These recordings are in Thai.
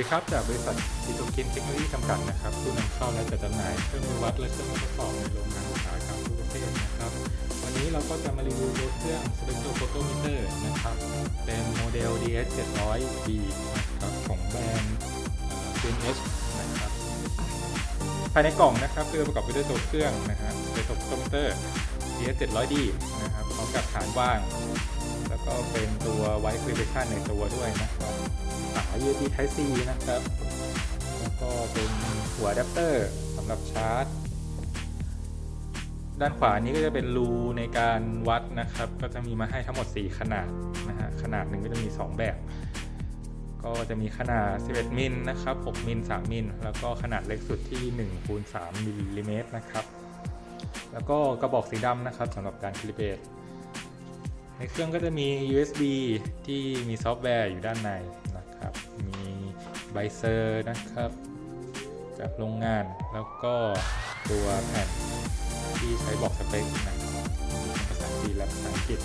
ดีครับ จากบริษัทดิโตกินเทคโนโลยีจำกัดนะครับผู้นำเข้าและจัดจำหน่ายเครื่องมือวัดและเครื่องมือทดสอบในโรงงานอุตสาหกรรมทุกประเภทนะครับ วันนี้เราก็จะมารีวิวตัวเครื่อง Spectro Photometer นะครับ เป็นโมเดล DS 700B นะครับของแบรนด์ CNH นะครับภายในกล่องนะครับคือประกอบไปด้วยตัวเครื่องนะฮะ Spectro Photometer DS 700D นะครับพร้อมกับฐานว่าง ก็เป็นตัว White Calibration ในตัวด้วยนะครับสาย USB Type C นะครับแล้วก็เป็นหัวอะแดปเตอร์สำหรับชาร์จ ด้านขวานี้ก็จะเป็นรูในการวัดนะครับ ก็จะมีมาให้ทั้งหมด 4 ขนาดนะฮะขนาดหนึ่งก็จะมี 2 แบบ ก็จะมีขนาด 11 มิลนะครับ 6 มิล 3 มิล แล้วก็ขนาดเล็กสุดที่1คูณ3มิลลิเมตรนะครับ แล้วก็กระบอกสีดำนะครับสำหรับการคลิเบต ในเครื่องก็จะมี USB ที่มีซอฟต์แวร์อยู่ด้านในนะครับ มีไบเซอร์นะครับ จากโรงงานแล้วก็ตัวแผ่นที่ใช้บอกสเปคนะภาษาจีนและภาษาอังกฤษ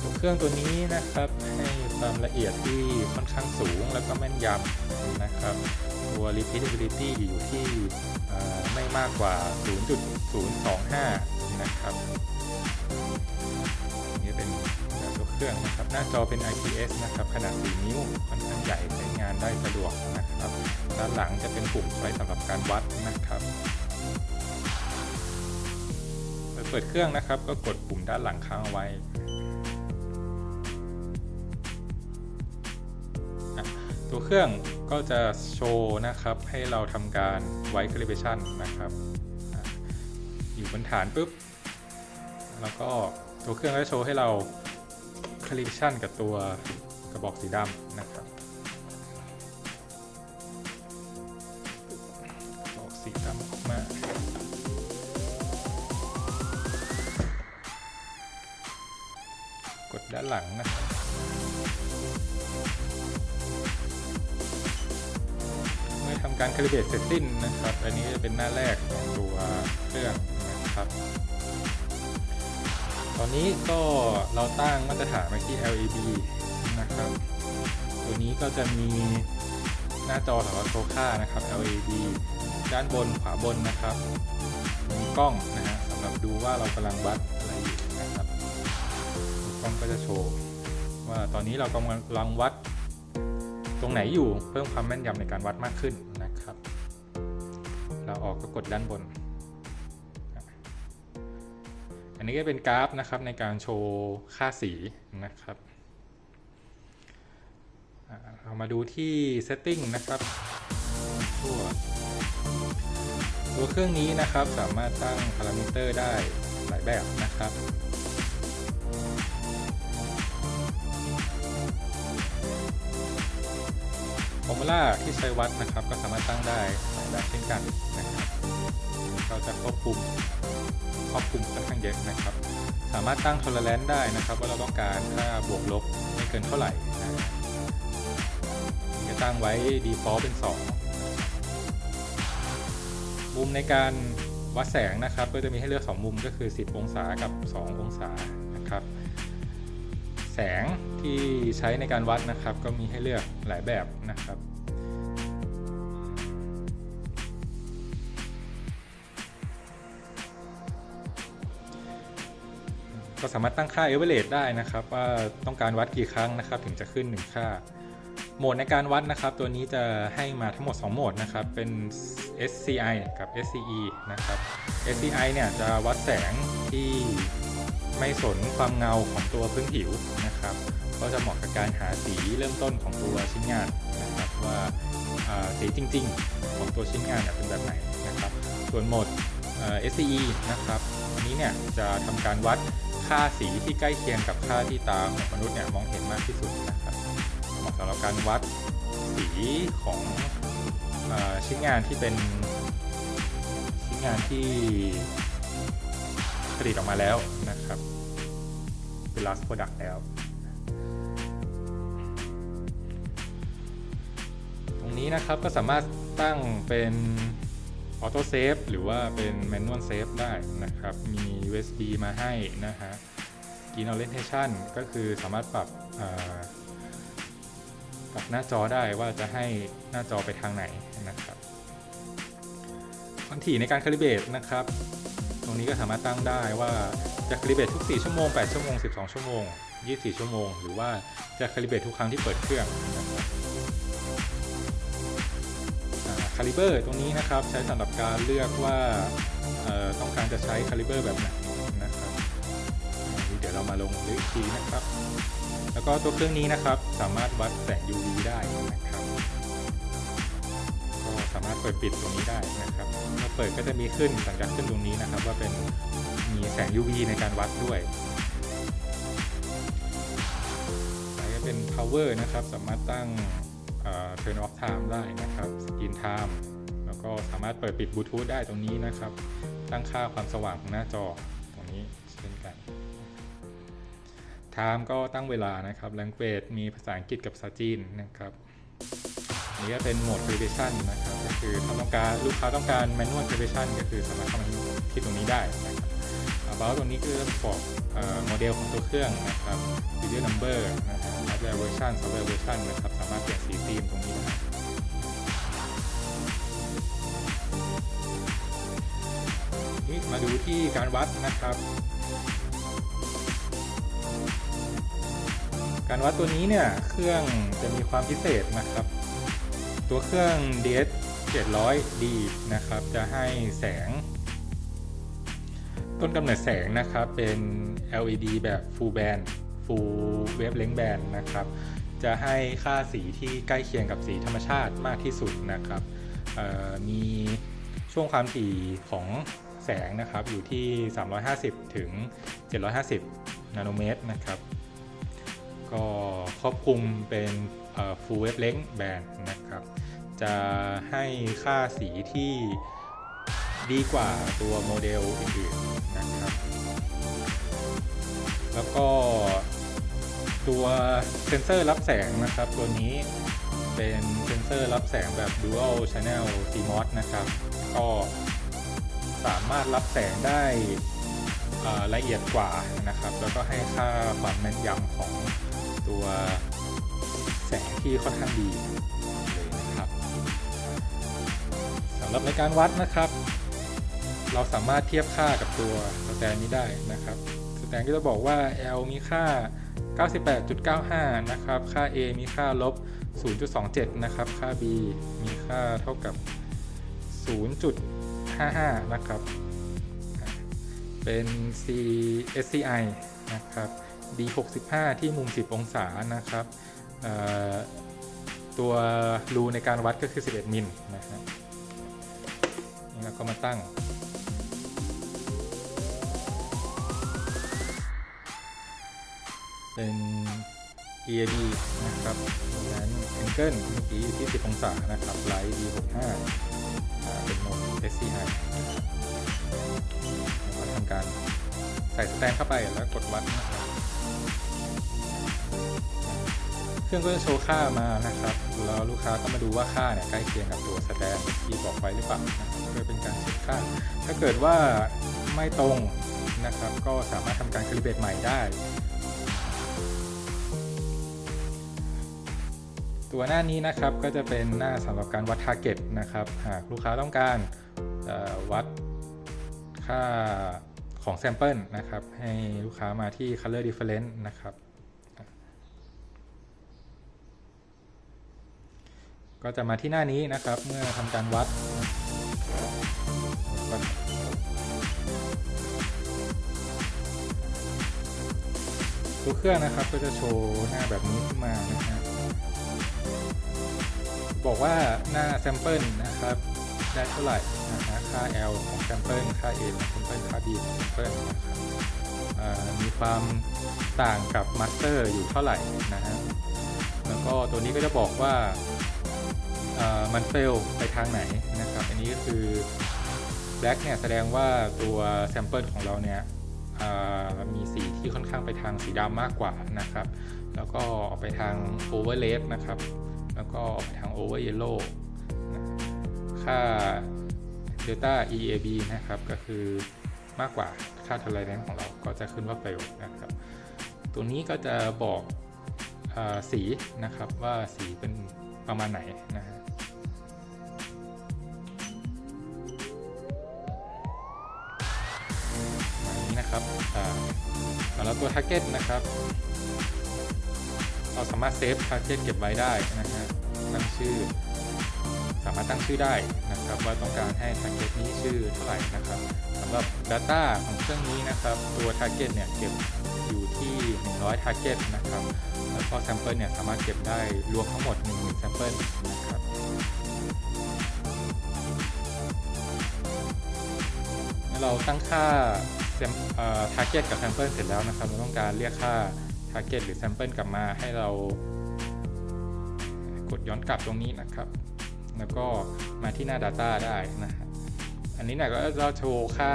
ตัวเครื่องตัวนี้นะครับให้ความละเอียดที่ค่อนข้างสูงแล้วก็แม่นยำนะครับ ตัว repeatability อยู่ที่ไม่มากกว่า 0.025 นะครับ นี่เป็นตัวเครื่องนะครับ หน้าจอเป็น IPS นะครับ ขนาด 4 นิ้ว ค่อนข้างใหญ่ใช้งานได้สะดวกนะครับ ด้านหลังจะเป็นปุ่มไว้สำหรับการวัดนะครับเปิดเครื่องนะครับ ก็กดปุ่มด้านหลังค้างเอาไว้ตัวเครื่องก็จะโชว์นะครับให้เราทำการไว้ calibration นะครับอะอยู่บนฐานปุ๊บ แล้วก็ตัวเครื่องก็จะโชว์ให้เรา calibration กับตัวกระบอกสีดำนะครับกระบอกสีดำออกมากดด้านหลังนะเมื่อทำการ calibrate เสร็จสิ้นนะครับ อันนี้จะเป็นหน้าแรกของตัวเครื่องนะครับ ตอนนี้ก็เราตั้งมาตรฐานไว้ที่ LED นะครับ ตัวนี้ก็จะมีหน้าจอสำหรับโชว์ค่านะครับ LED ด้านบนขวาบนนะครับ มีกล้องนะฮะสำหรับดูว่าเรากำลังวัดอะไรอยู่นะครับ กล้องก็จะโชว์ว่าตอนนี้เรากำลังวัดตรงไหนอยู่เพิ่มความแม่นยำในการวัดมากขึ้นนะครับ เราออกก็กดด้านบน อันนี้ก็เป็นกราฟนะครับในการโชว์ค่าสีนะครับ เรามาดูที่ setting นะครับทั่วตัวเครื่องนี้นะครับสามารถตั้งพารามิเตอร์ได้หลายแบบนะครับฟอร์มูล่าที่ใช้วัดนะครับ ก็สามารถตั้งได้หลายแบบเช่นกันนะครับ เราจะควบคุมครอบคลุมค่อนข้างเยอะนะครับ สามารถตั้ง tolerance ได้นะครับ ว่าเราต้องการค่าบวกลบไม่เกินเท่าไหร่นะจะตั้งไว้ default เป็น 2 มุมในการวัดแสงนะครับ ก็จะมีให้เลือก 2 มุมก็คือ 10 องศากับ 2 องศานะครับ แสงที่ใช้ในการวัดนะครับ ก็มีให้เลือกหลายแบบนะครับ ก็สามารถตั้งค่า average ได้นะครับ ว่าต้องการวัดกี่ครั้งนะครับ ถึงจะขึ้น 1 ค่า โหมดในการวัดนะครับ ตัวนี้จะให้มาทั้งหมด 2 โหมดนะครับ เป็น SCI กับ SCE นะครับ SCI เนี่ยจะวัดแสงที่ไม่สนความเงาของตัวพื้นผิวนะครับ ก็จะเหมาะกับการหาสีเริ่มต้นของตัวชิ้นงานนะครับว่าสีจริง ๆ ของตัวชิ้นงานเป็นแบบไหนนะครับ ส่วนโหมด SCE นะครับอันนี้เนี่ยจะทำการวัด ค่าสีที่ใกล้เคียงกับค่าที่ตาของมนุษย์เนี่ยมองเห็นมากที่สุดนะครับเหมาะสำหรับการวัดสีของอชิ้นงานที่เป็นชิ้นงานที่ผลิตออกมาแล้วนะครับเป็น last product แล้ว ตรงนี้นะครับก็สามารถตั้งเป็น ออโต้เซฟหรือว่าเป็นแมนนวลเซฟได้นะครับ มี USB มาให้นะฮะ Green Orientation ก็คือสามารถปรับอ่ากับหน้าจอได้ว่าจะให้หน้าจอไปทางไหนนะครับความถี่ในการคาลิเบตนะครับ ตรงนี้ก็สามารถตั้งได้ว่าจะคาลิเบตทุก 4 ชั่วโมง 8 ชั่วโมง 12 ชั่วโมง 24 ชั่วโมง หรือว่าจะคาลิเบตทุกครั้งที่เปิดเครื่องนะครับาลิเบอร์ตรงนี้นะครับ ใช้สำหรับการเลือกว่าต้องการจะใช้คาลิเบอร์แบบไหนนะครับนี่เดี๋ยวเรามาลงลึกอีกทีนะครับ แล้วก็ตัวเครื่องนี้นะครับ สามารถวัดแสง UV ได้นะครับก็สามารถเปิดปิดตรงนี้ได้นะครับเมื่อเปิดก็จะมีขึ้นสัญลักษณ์ขึ้นตรงนี้นะครับ ว่าเป็นมีแสง UV ในการวัดด้วยสายก็เป็น power นะครับ สามารถตั้ง turn off time ได้นะครับ screen time แล้วก็สามารถเปิดปิดบลูทูธได้ตรงนี้นะครับ ตั้งค่าความสว่างของหน้าจอตรงนี้เช่นกัน time ก็ตั้งเวลานะครับ language มีภาษาอังกฤษกับภาษาจีนนะครับอันนี้ก็เป็นโหมด calibration นะครับ ก็คือถ้าต้องการลูกค้าต้องการ manual calibration ก็คือสามารถเข้ามาที่ตรงนี้ได้นะครับ about ตรงนี้คือบอกอ่อโมเดลของตัวเครื่องนะครับ serial number นะฮะ hardware version software version นะครับ สามารถเปลี่ยนสีธีมตรงนี้ได้นี่มาดูที่การวัดนะครับ การวัดตัวนี้เนี่ย เครื่องจะมีความพิเศษนะครับ ตัวเครื่อง DS 700D นะครับ จะให้แสง ต้นกำเนิดแสงนะครับเป็น LED แบบ full band full wavelength band นะครับ จะให้ค่าสีที่ใกล้เคียงกับสีธรรมชาติมากที่สุดนะครับมีช่วงความถี่ของแสงนะครับอยู่ที่ 350 ถึง 750 นาโนเมตรนะครับ ก็ครอบคลุมเป็น full wavelength band นะครับ จะให้ค่าสีที่ ดีกว่าตัวโมเดลอื่นๆนะครับ แล้วก็ตัวเซนเซอร์รับแสงนะครับ ตัวนี้เป็นเซนเซอร์รับแสงแบบ Dual Channel CMOS นะครับ ก็สามารถรับแสงได้ละเอียดกว่านะครับ แล้วก็ให้ค่าความแม่นยำของตัวแสงที่ค่อนข้างดีเลยนะครับสำหรับในการวัดนะครับ เราสามารถเทียบค่ากับตัวสแตนนี้ได้นะครับ สแตนก็จะบอกว่า L มีค่า 98.95 นะครับ ค่า A มีค่าลบ 0.27 นะครับ ค่า B มีค่าเท่ากับ 0.55 นะครับ เป็น C SCI นะครับ D 65 ที่มุม 10 องศา นะครับ ตัวรูในการวัดก็คือ 11 มิลนะครับนี่เราก็มาตั้ง เป็น EAD นะครับดังนั้น Angle เมื่อกี้อยู่ที่ 10 องศานะครับ Light D65 อ่าเป็นโหมด SCI แล้วก็ทำการใส่สแตนเข้าไปแล้วกดวัดนะครับเครื่องก็จะโชว์ค่ามานะครับ แล้วลูกค้าก็มาดูว่าค่าเนี่ยใกล้เคียงกับตัวสแตนที่บอกไว้หรือเปล่านะครับเพื่อเป็นการเช็คค่า ถ้าเกิดว่าไม่ตรงนะครับ ก็สามารถทำการคาลิเบรตใหม่ได้ ตัวหน้านี้นะครับก็จะเป็นหน้าสำหรับการวัด target นะครับ หากลูกค้าต้องการวัดค่าของแซมเปิลนะครับ ให้ลูกค้ามาที่ color difference นะครับ ก็จะมาที่หน้านี้นะครับเมื่อทำการวัดวัดตัวเครื่องนะครับก็จะโชว์หน้าแบบนี้ขึ้นมานะฮะ บอกว่าหน้าแซมเปิลนะครับได้เท่าไหร่นะฮะค่า L ของแซมเปิลค่า A ของแซมเปิลค่า B ของแซมเปิลนะครับมีความต่างกับมาสเตอร์อยู่เท่าไหร่นะฮะแล้วก็ตัวนี้ก็จะบอกว่ามันเฟลไปทางไหนนะครับ อันนี้ก็คือ black เนี่ยแสดงว่าตัวแซมเปิลของเราเนี่ยมีสีที่ค่อนข้างไปทางสีดำมากกว่านะครับ แล้วก็ออกไปทาง overlap นะครับ แล้วก็ออกทาง over yellow นะค่า delta EAB นะครับ ก็คือมากกว่าค่า tolerance ของเราก็จะขึ้นว่า fail นะครับ ตัวนี้ก็จะบอกอสีนะครับว่าสีเป็นประมาณไหนนะฮะนนี้นะครับอ่าแล้วตัว target นะครับ เราสามารถเซฟ target เก็บไว้ได้นะฮะตั้งชื่อ สามารถตั้งชื่อได้นะครับ ว่าต้องการให้ target นี้ชื่อเท่าไหร่นะครับสำหรับ data ของเครื่องนี้นะครับ ตัว target เนี่ยเก็บอยู่ที่ 100 target นะครับแล้วก็ sample เนี่ยสามารถเก็บได้รวมทั้งหมด10,000 sample นะครับเมื่อเราตั้งค่า sam- เอ่อ target กับ sample เสร็จแล้วนะครับ เราต้องการเรียกค่า target หรือ sample กลับมาให้เรากดย้อนกลับตรงนี้นะครับ แล้วก็มาที่หน้า Data ได้นะอันนี้เนี่ยก็จะโชว์ค่า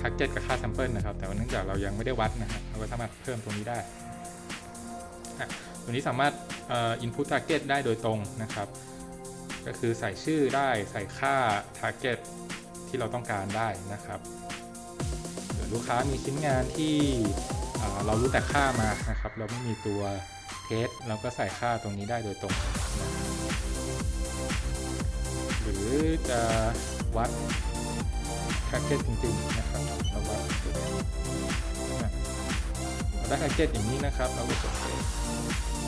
target กับค่า sample นะครับ แต่ว่าเนื่องจากเรายังไม่ได้วัดนะฮะเราก็สามารถเพิ่มตรงนี้ได้ตัวนี้สามารถอ่อ input target ได้โดยตรงนะครับ ก็คือใส่ชื่อได้ใส่ค่า target ที่เราต้องการได้นะครับหรือลูกค้ามีชิ้นงานที่ เเรารู้แต่ค่ามานะครับ เราไม่มีตัวเทสเราก็ใส่ค่าตรงนี้ได้โดยตรง หรือจะวัด target จริงๆนะครับเราวัดนะเราได้ target อย่างนี้นะครับ เราก็กด save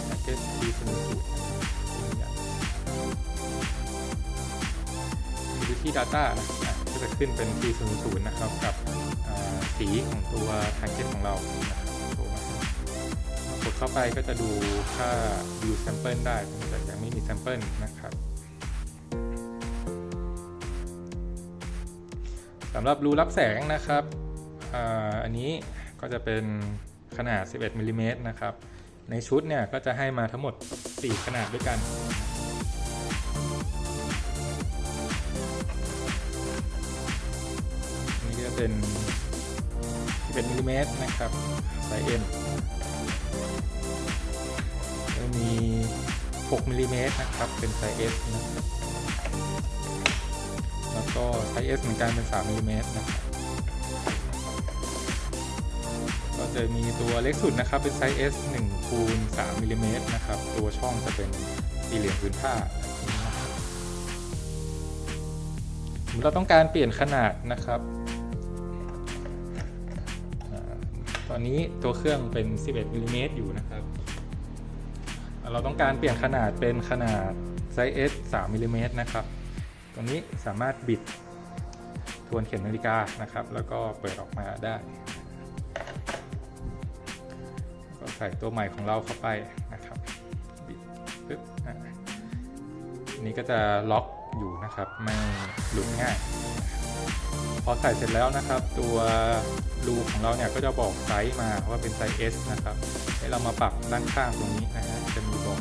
target ที่สนุสูตรดูที่ Data นะก็จะขึ้นเป็น T 0 0 นะครับกับ สีของตัว target ของเรานะครับกดเข้าไปก็จะดูค่า view sample ได้แต่ยังไม่มี sample นะครับสำหรับรูรับแสงนะครับอ,อันนี้ก็จะเป็นขนาด 11มิลลิเมตรนะครับ ในชุดเนี่ยก็จะให้มาทั้งหมด 4 ขนาดด้วยกันนนี้ก็เป็น 11มิลลิเมตรนะครับไซส์ M แล้วมี 6มิลลิเมตรนะครับ เป็นไซส์ S นะครับแล้วก็ไซส์ S เหมือนกันเป็น3มิลลิเมตรนะครับก็จะมีตัวเล็กสุดนะครับ เป็นไซส์ S 1คูณ3มิลลิเมตรนะครับ ตัวช่องจะเป็นสี่เหลี่ยมพื้นผ้าแบบนี้นะครับเราต้องการเปลี่ยนขนาดนะครับ อนนี้ตัวเครื่องเป็น 11มิลลิเมตรอยู่นะครับ เราต้องการเปลี่ยนขนาดเป็นขนาดไซส์ S 3มิลลิเมตรนะครับ ตรงนี้สามารถบิดทวนเข็มนาฬิกานะครับ แล้วก็เปิดออกมาได้ ก็ใส่ตัวใหม่ของเราเข้าไปนะครับ บิดปึ๊บอันนี้ก็จะล็อกอยู่นะครับ ไม่หลุดง่าย พอใส่เสร็จแล้วนะครับ ตัวรูของเราเนี่ยก็จะบอกไซส์มาว่าเป็นไซส์ S นะครับให้เรามาปรับด้านข้างตรงนี้นะฮะจะมีบอก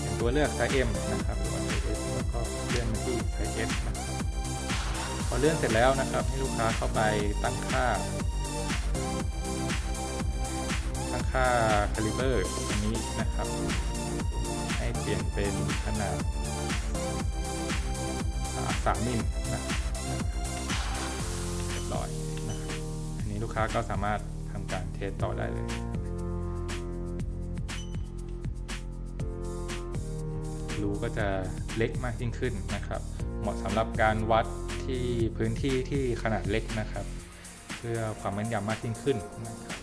เป็นตัวเลือกไซส์ M นะครับหรือว่าไซส์ S แล้วก็เลื่อนมาที่ไซส์ S นะครับพอเลื่อนเสร็จแล้วนะครับ ให้ลูกค้าเข้าไปตั้งค่า ตั้งค่าคาลิเบอร์อันนี้นะครับ ให้เปลี่ยนเป็นขนาดสามมิลนะครับ ร้อยนะครับอันนี้ลูกค้าก็สามารถทำการเทสต่อได้เลยรูก็จะเล็กมากยิ่งขึ้นนะครับ เหมาะสำหรับการวัดที่พื้นที่ที่ขนาดเล็กนะครับ เพื่อความแม่นยำมากยิ่งขึ้นนะครับ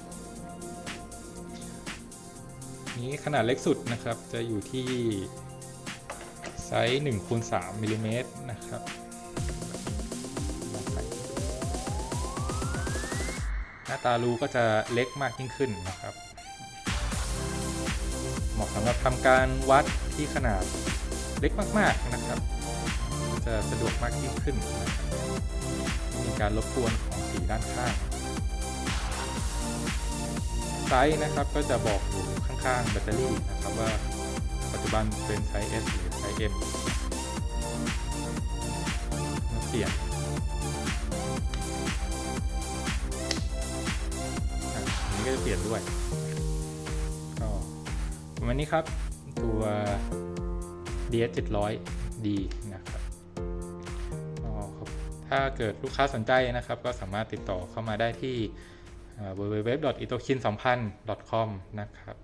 นี้ขนาดเล็กสุดนะครับจะอยู่ที่ไซส์1คูณ3มิลลิเมตรนะครับ น้าตารูก็จะเล็กมากยิ่งขึ้นนะครับ เหมาะสำหรับทำการวัดที่ขนาดเล็กมากๆนะครับ จะสะดวกมากยิ่งขึ้น มีการรบกวนของสีด้านข้าง ไซส์นะครับก็จะบอกอยู่ข้างๆแบตเตอรี่นะครับว่าปัจจุบันเป็นไซส์ S หรือไซส์ M เมื่อเปลี่ยน เปลี่ยนด้วยก็ประมาณนี้ครับตัว DS 700D นะครับครับถ้าเกิดลูกค้าสนใจนะครับ ก็สามารถติดต่อเข้ามาได้ที่ www.itokin2000.com นะครับ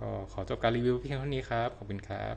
ก็ขอจบการรีวิวเพียงเท่านี้ครับ ขอบคุณครับ